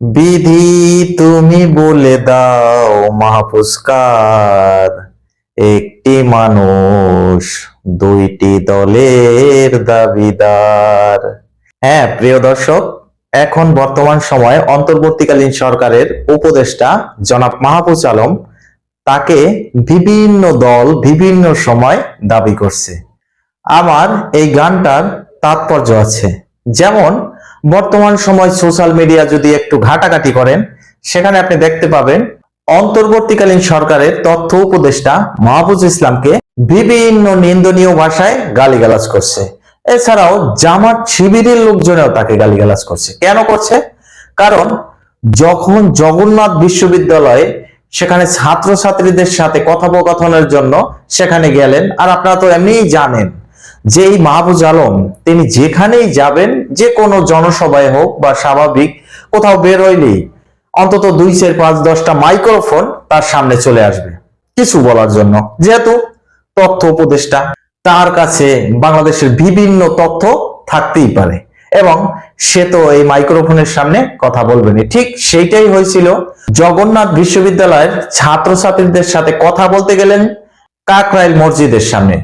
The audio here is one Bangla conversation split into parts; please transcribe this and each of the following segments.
বিধি তুমি বলে দাও মহাপুরস্কার। একটি মানুষ দুইটি দলের দাবিদার। হ্যাঁ প্রিয় দর্শক, এখন বর্তমান সময়ে অন্তর্বর্তীকালীন সরকারের উপদেষ্টা জনাব মাহফুজ আলম তাকে বিভিন্ন দল বিভিন্ন সময় দাবি করছে। আমার এই গানটার তাৎপর্য আছে। যেমন বর্তমান সময় সোশ্যাল মিডিয়া যদি একটু ঘাটাঘাটি করেন, সেখানে আপনি দেখতে পাবেন অন্তর্বর্তীকালীন সরকারের তথ্য উপদেষ্টা মাহফুজ ইসলামকে বিভিন্ন নিন্দনীয় ভাষায় গালিগালাজ করছে। এছাড়াও জামাত শিবিরের লোকজনেও তাকে গালিগালাজ করছে। কেন করছে? কারণ যখন জগন্নাথ বিশ্ববিদ্যালয়ে সেখানে ছাত্রছাত্রীদের সাথে কথোপকথনের জন্য সেখানে গেলেন, আর আপনারা তো এমনিই জানেন যে এই মাহবুজ আলম, তিনি যেখানেই যাবেন, যে কোনো জনসভায় হোক বা স্বাভাবিক, কোথাও বের হইলেই অন্তত দুই চার পাঁচ দশটা মাইক্রোফোন তার সামনে চলে আসবে। কিছু বলার জন্য। যেহেতু তথ্য উপদেষ্টা, তার কাছে বাংলাদেশের বিভিন্ন তথ্য থাকতেই পারে এবং সে তো এই মাইক্রোফোনের সামনে কথা বলবেনি ঠিক সেইটাই হয়েছিল। জগন্নাথ বিশ্ববিদ্যালয়ের ছাত্রছাত্রীদের সাথে কথা বলতে গেলেন কাকরাইল মসজিদের সামনে।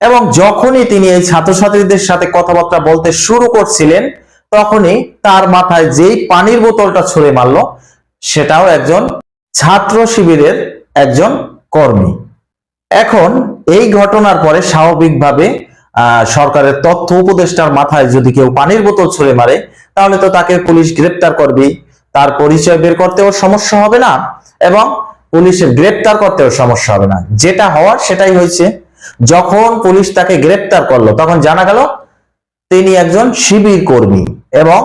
এবং যখনই তিনি এই ছাত্রছাত্রীদের সাথে কথাবার্তা বলতে শুরু করছিলেন, তখনই তার মাথায় যেই পানির বোতলটা ছুঁড়ে মারলো, সেটাও একজন ছাত্র শিবিরের একজন কর্মী। এখন এই ঘটনার পরে স্বাভাবিকভাবে সরকারের তথ্য উপদেষ্টার মাথায় যদি কেউ পানির বোতল ছুঁড়ে মারে, তাহলে তো তাকে পুলিশ গ্রেপ্তার করবে তার পরিচয় বের করতেও সমস্যা হবে না এবং পুলিশের গ্রেপ্তার করতেও সমস্যা হবে না। যেটা হওয়ার সেটাই হয়েছে। যখন পুলিশ তাকে গ্রেপ্তার করল, তখন জানা গেল তিনি একজন শিবির কর্মী এবং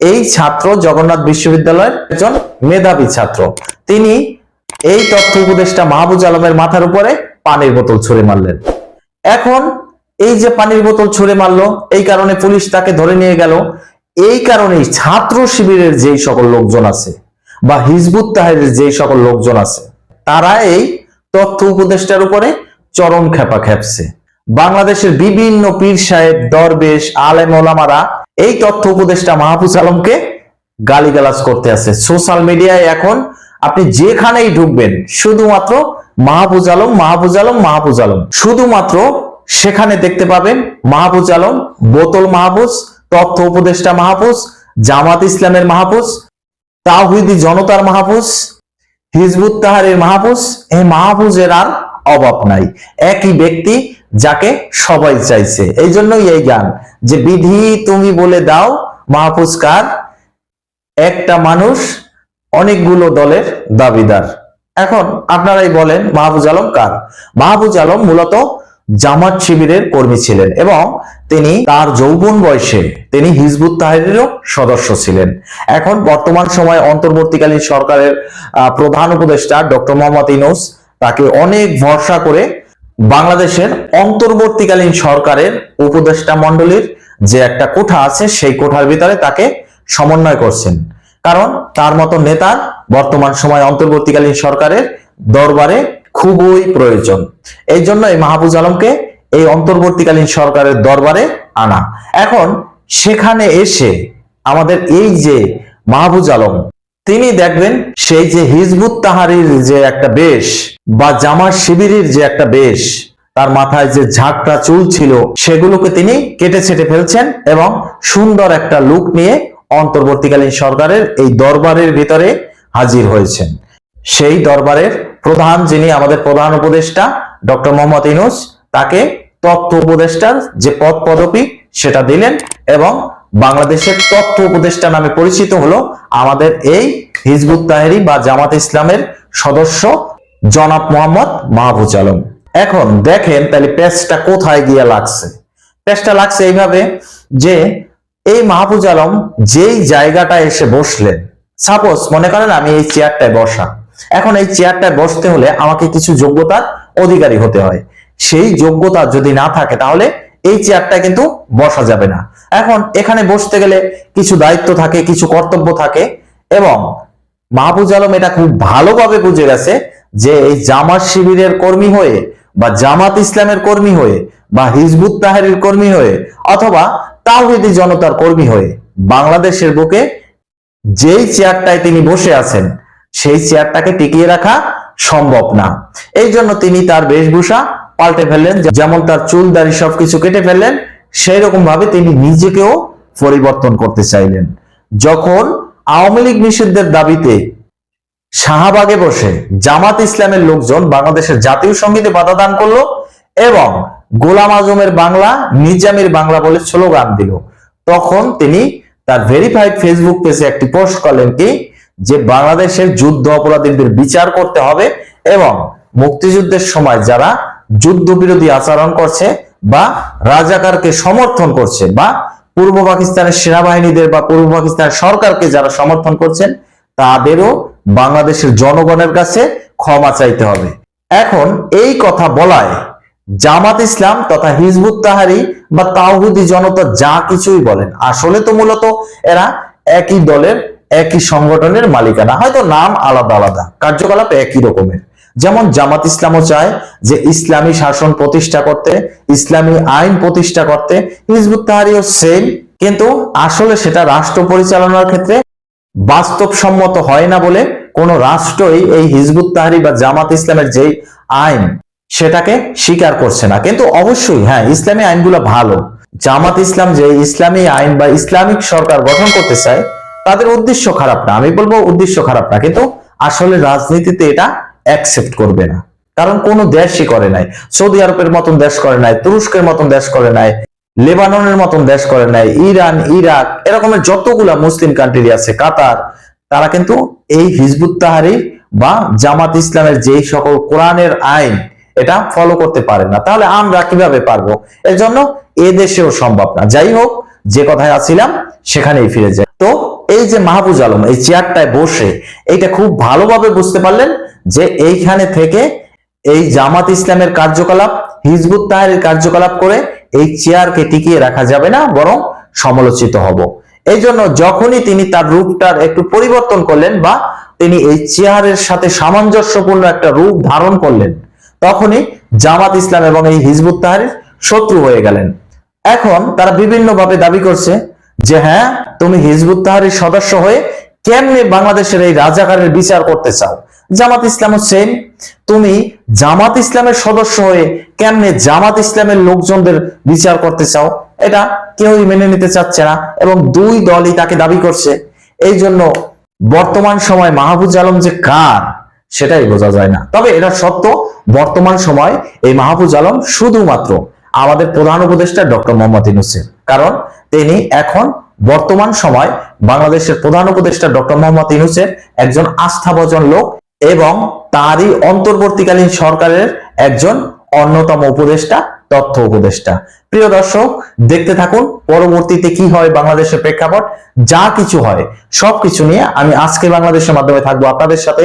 এই ছাত্র জগন্নাথ বিশ্ববিদ্যালয়ের একজন মেধাবী ছাত্র। তিনি এই তথ্য উপদেষ্টা মাহবুজ আলমের মাথার উপরে পানির বোতল ছুঁড়ে মারলেন। এখন এই যে পানির বোতল ছুঁড়ে মারলো, এই কারণে পুলিশ তাকে ধরে নিয়ে গেল। এই কারণেই ছাত্র শিবিরের যেই সকল লোকজন আছে বা হিজবুত তাহেরের যেই সকল লোকজন আছে, তারা এই তথ্য উপদেষ্টার উপরে চরম খেপা খেপছে বাংলাদেশের বিভিন্ন পীর সাহেব, দরবেশ, আলেম ওলামারা এই তথ্য উপদেষ্টা মাহফুজ আলমকে গালিগালাজ করতে আছে। সোশ্যাল মিডিয়ায় এখন আপনি যেখানেই ঢুকবেন, শুধুমাত্র মাহফুজ আলম মাহফুজ আলম মাহফুজ আলম। শুধুমাত্র সেখানে দেখতে পাবেন মাহফুজ আলম, বোতল মাহফুজ, তথ্য উপদেষ্টা মাহফুজ, জামাত ইসলামের মাহফুজ, তাওহিদি জনতার মাহফুজ, হিজবুত তাহারের মাহফুজ। এই মাহফুজের আর অভাব নাই। একই ব্যক্তি যাকে সবাই চাইছে। এই জন্যই এই গান যে বিধি তুমি বলে দাও, মাহফুজ কার? একটা মানুষ অনেকগুলো দলের দাবিদার। এখন আপনারাই বলেন, মাহফুজ আলম কার? মাহফুজ আলম মূলত জামাত শিবিরের কর্মী ছিলেন এবং তিনি তার যৌবন বয়সে তিনি হিজবুত তাহরিরও সদস্য ছিলেন। এখন বর্তমান সময়ে অন্তর্বর্তীকালীন সরকারের প্রধান উপদেষ্টা ডক্টর মোহাম্মদ ইনুস তাকে অনেক ভরসা করে বাংলাদেশের অন্তর্বর্তীকালীন সরকারের উপদেষ্টা মণ্ডলীর যে একটা কোঠা আছে, সেই কোঠার ভিতরে তাকে সমন্বয় করছেন। কারণ তার মতো নেতা বর্তমান সময় অন্তর্বর্তীকালীন সরকারের দরবারে খুবই প্রয়োজন। এই জন্য এই মাহবুজ আলমকে এই অন্তর্বর্তীকালীন সরকারের দরবারে আনা। এখন সেখানে এসে আমাদের এই যে মাহবুজ আলম তিনি দেখবেন সেই যে হিজবুত তাহারির যে একটা বেশ বা জামার শিবিরের যে একটা বেশ, তার মাথায় যে ঝাঁকটা চুল ছিল, সেগুলোকে তিনি কেটে ছেটে ফেলছেন এবং সুন্দর একটা লুক নিয়ে অন্তর্বর্তীকালীন সরকারের এই দরবারের ভিতরে হাজির হয়েছেন। সেই দরবারের প্রধান যিনি আমাদের প্রধান উপদেষ্টা, ডক্টর মোহাম্মদ ইনুস তাকে তথ্য উপদেষ্টার যে পদ পদবি, সেটা দিলেন এবং বাংলাদেশের তথ্য উপদেষ্টা নামে পরিচিত হলো আমাদের এই হিজবুত তাহেরি বা জামাত ইসলামের সদস্য জনাব মোহাম্মদ মাহবুজ আলম। এখন দেখেন তাহলে পেজটা কোথায় গিয়ে লাগছে। পেজটা লাগছে এইভাবে যে এই মাহবুজ আলম যেই জায়গাটায় এসে বসলেন সাপোজ মনে করেন আমি এই চেয়ারটায় বসা, এখন এই চেয়ারটায় বসতে হলে আমাকে কিছু যোগ্যতার অধিকারী হতে হয়। সেই যোগ্যতা যদি না থাকে তাহলে এই চেয়ারটা কিন্তু বসা যাবে না। এখন এখানে বসতে গেলে কিছু দায়িত্ব থাকে, কিছু কর্তব্য থাকে এবং মাহবুজ আলম এটা খুব ভালোভাবে বুঝে গেছে যে এই জামাত শিবিরের কর্মী হয়ে বা জামাত ইসলামের কর্মী হয়ে বা হিজবুত তাহারির কর্মী হয়ে অথবা তাওহিদি জনতার কর্মী হয়ে বাংলাদেশের বুকে যেই চেয়ারটায় তিনি বসে আছেন, সেই চেয়ারটাকে টিকিয়ে রাখা সম্ভব না। এই জন্য তিনি তার বেশভূষা পাল্টে ফেললেন যেমন তার চুল, দাড়ি সবকিছু কেটে ফেললেন সেই রকম ভাবে তিনি নিজেকেও পরিবর্তন করতে চাইলেন। যখন আওয়ামী লীগ নিষিদ্ধের দাবিতে শাহবাগে বসে জামাত ইসলামের লোকজন বাংলাদেশের জাতীয় সঙ্গীতে বাধা দান করল এবং গোলাম আজমের বাংলা, নিজামের বাংলা বলে স্লোগান দিল, তখন তিনি তার ভেরিফাইড ফেসবুক পেজে একটি পোস্ট করলেন কি, যে বাংলাদেশের যুদ্ধ অপরাধীদের বিচার করতে হবে এবং মুক্তিযুদ্ধের সময় যারা যুদ্ধ বিরোধী আচরণ করছে বা রাজাকারকে সমর্থন করছে বা পূর্ব পাকিস্তানের সেনাবাহিনীদের বা পূর্ব পাকিস্তানের সরকারকে যারা সমর্থন করছেন, তাদেরও বাংলাদেশের জনগণের কাছে ক্ষমা চাইতে হবে। এখন এই কথা বলায় জামাত ইসলাম তথা হিজবুত তাহারি বা তাওহুদি জনতা যা কিছুই বলেন, আসলে তো মূলত এরা একই দলের, একই সংগঠনের মালিকানা, হয়তো নাম আলাদা আলাদা, কার্যকলাপ একই রকমের। যেমন জামাত ইসলামও চায় যে ইসলামী শাসন প্রতিষ্ঠা করতে, ইসলামী আইন প্রতিষ্ঠা করতে, হিজবুত তাহারিও সেম কিন্তু আসলে সেটা রাষ্ট্র পরিচালনার ক্ষেত্রে বাস্তবসম্মত হয় না বলে কোন রাষ্ট্রই এই হিজবুত তাহারি বা জামাত ইসলামের যেই আইন, সেটাকে স্বীকার করছে না। কিন্তু অবশ্যই হ্যাঁ ইসলামী আইনগুলো ভালো। জামাত ইসলাম যে ইসলামী আইন বা ইসলামিক সরকার গঠন করতে চায়, তাদের উদ্দেশ্য খারাপ না। আমি বলব উদ্দেশ্য খারাপ না, কিন্তু আসলে রাজনীতিতে এটা অ্যাকসেপ্ট করবে না। কারণ কোনো দেশই করে নাই। সৌদি আরবের মতন দেশ করে নাই, তুরস্কের মতন দেশ করে নাই, লেবাননের মতন দেশ করে নাই, ইরান, ইরাক, এরকমের যতগুলা মুসলিম কান্ট্রি আছে, কাতার, তারা কিন্তু এই হিজবুত তাহারি বা জামাত ইসলামের যেই সকল কোরআনের আইন এটা ফলো করতে পারে না। তাহলে আমরা কীভাবে পারব? এর জন্য এ দেশেও সম্ভব না। যাই হোক, যে কথায় আছিলাম, সেখানেই ফিরে যায় তো এই যে মাহবুজ আলম, এই চেয়ারটায় বসে এইটা খুব ভালোভাবে বুঝতে পারলেন যে এইখানে থেকে এই জামাত ইসলামের কার্যকলাপ, হিজবুত তাহারের কার্যকলাপ করে এই চেয়ারকে টিকিয়ে রাখা যাবে না, বরং সমালোচিত হব। এই জন্য যখনই তিনি তার রূপটার একটু পরিবর্তন করলেন বা তিনি এই চেয়ারের সাথে সামঞ্জস্যপূর্ণ একটা রূপ ধারণ করলেন, তখনই জামাত ইসলাম এবং এই হিজবুত তাহারের শত্রু হয়ে গেলেন। এখন তারা বিভিন্নভাবে দাবি করছে যে হ্যাঁ তুমি হিজবুত তাহারির সদস্য হয়ে কেমনে বাংলাদেশের এই রাজাকারের বিচার করতে চাও? জামাত ইসলাম সেম তুমি জামাত ইসলামের সদস্য হয়ে কেমনে জামাত ইসলামের লোকজনদের বিচার করতে চাও? এটা কেউই মেনে নিতে চাচ্ছে না এবং দুই দলই তাকে দাবি করছে। এই জন্য বর্তমান সময় মাহবুজ আলম যে কার, সেটাই বোঝা যায় না। তবে এটা সত্য, বর্তমান সময় এই মাহফুজ আলম শুধুমাত্র আমাদের প্রধান উপদেষ্টা ডক্টর মোহাম্মদ ইউনুসের কারণ তিনি এখন বর্তমান সময় বাংলাদেশের প্রধান উপদেষ্টা ডক্টর মোহাম্মদ ইউনুসের একজন আস্থাভজন লোক এবং তারই অন্তর্বর্তীকালীন সরকারের একজন অন্যতম উপদেষ্টা, তথ্য উপদেষ্টা। প্রিয় দর্শক, দেখতে থাকুন পরবর্তীতে কি হয় বাংলাদেশের প্রেক্ষাপট। যা কিছু হয়, সবকিছু নিয়ে আমি আজকে বাংলাদেশের মাধ্যমে থাকব আপনাদের সাথে।